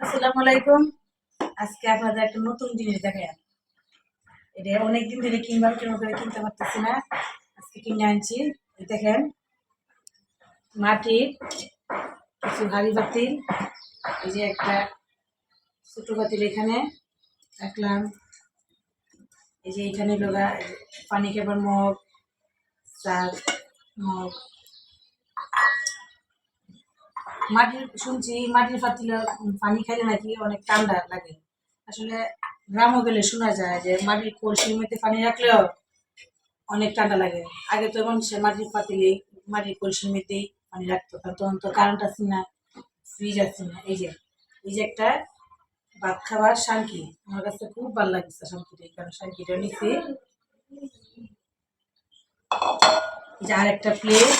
আসসালামু আলাইকুম। আজকে আপনাদের একটা নতুন জিনিস দেখাই। এটা অনেকদিন ধরে কিনবার কেন করে কিনতে পারতেছি না। আজকে কিনে আনছি। দেখেন মাটির কিছু হাড়ি বাতিল। এই যে একটা ছোটো বাতিল এখানে রাখলাম। এই যে এখানে লোকা পানি খাবার মগ চার মগ। মাটির, শুনছি মাটির পাতিলে পানি খাইলে নাকি অনেক ঠান্ডা লাগে। আসলে গ্রামও গেলে শোনা যায় যে মাটির কলসির মধ্যে পানি রাখলেও অনেক ঠান্ডা লাগে। আগে তো মানুষের মাটির পাতিলে মাটির কলসির মধ্যেই পানি রাখতো তখন তো কারেন্ট আছে না ফ্রিজ আছে না। এই যে এই যে একটা ভাত খাবার শাঙ্কি আমার কাছে খুব ভালো লাগছে শাঙ্কিটা কারণ শাঙ্কিটা নিচ্ছি এই যে আর একটা প্লেট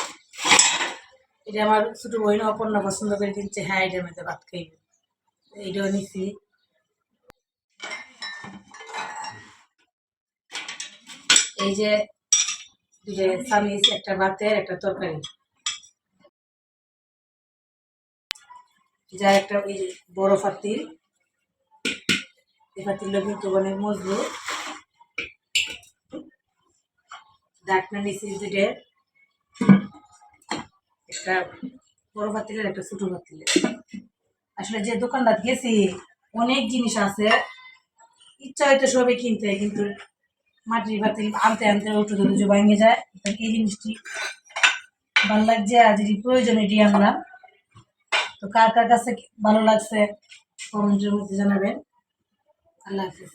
এটা আমার ছোট বোন অপর্ণা পছন্দ করে কিনছে। হ্যাঁ এটার মধ্যে ভাত খাইবে। এইটাও নিছি। এই যে চামিচ, একটা ভাতের, একটা তরকারি। যা একটা ওই বড় পাতিল এই পাতিলটা কিন্তু অনেক মজবুত। ডাকনা নিছি দুটো একটা বড় পাতিলের একটা ছোট পাতিলের আসলে যে দোকানটা গেছি, অনেক জিনিস আছে। ইচ্ছা হয়তো সবই কিনতে, কিন্তু মাটির পাতিল আনতে আনতে উঠে দুটো ভেঙে যায় এই জিনিসটি ভালো লাগছে, আর যদি প্রয়োজন এটি আনলাম, তো কার কার কাছে ভালো লাগছে, কমেন্টের মধ্যে জানাবেন। আল্লাহ হাফিজ।